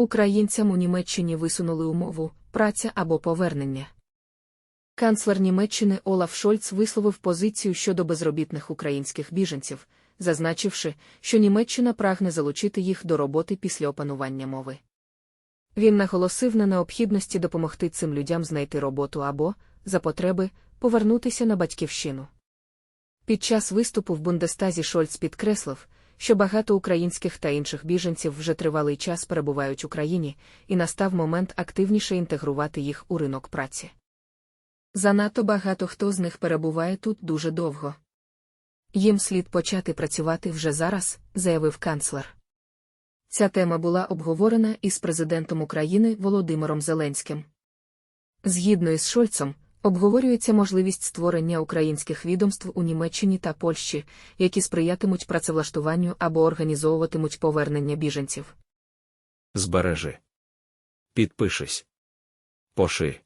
Українцям у Німеччині висунули умову праця або повернення. Канцлер Німеччини Олаф Шольц висловив позицію щодо безробітних українських біженців, зазначивши, що Німеччина прагне залучити їх до роботи після опанування мови. Він наголосив на необхідності допомогти цим людям знайти роботу або, за потреби, повернутися на батьківщину. Під час виступу в Бундестазі Шольц підкреслив, що багато українських та інших біженців вже тривалий час перебувають в Україні, і настав момент активніше інтегрувати їх у ринок праці. Занадто багато хто з них перебуває тут дуже довго. Їм слід почати працювати вже зараз, заявив канцлер. Ця тема була обговорена із президентом України Володимиром Зеленським. Згідно із Шольцем, обговорюється можливість створення українських відомств у Німеччині та Польщі, які сприятимуть працевлаштуванню або організовуватимуть повернення біженців. Збережи. Підпишись. Поши.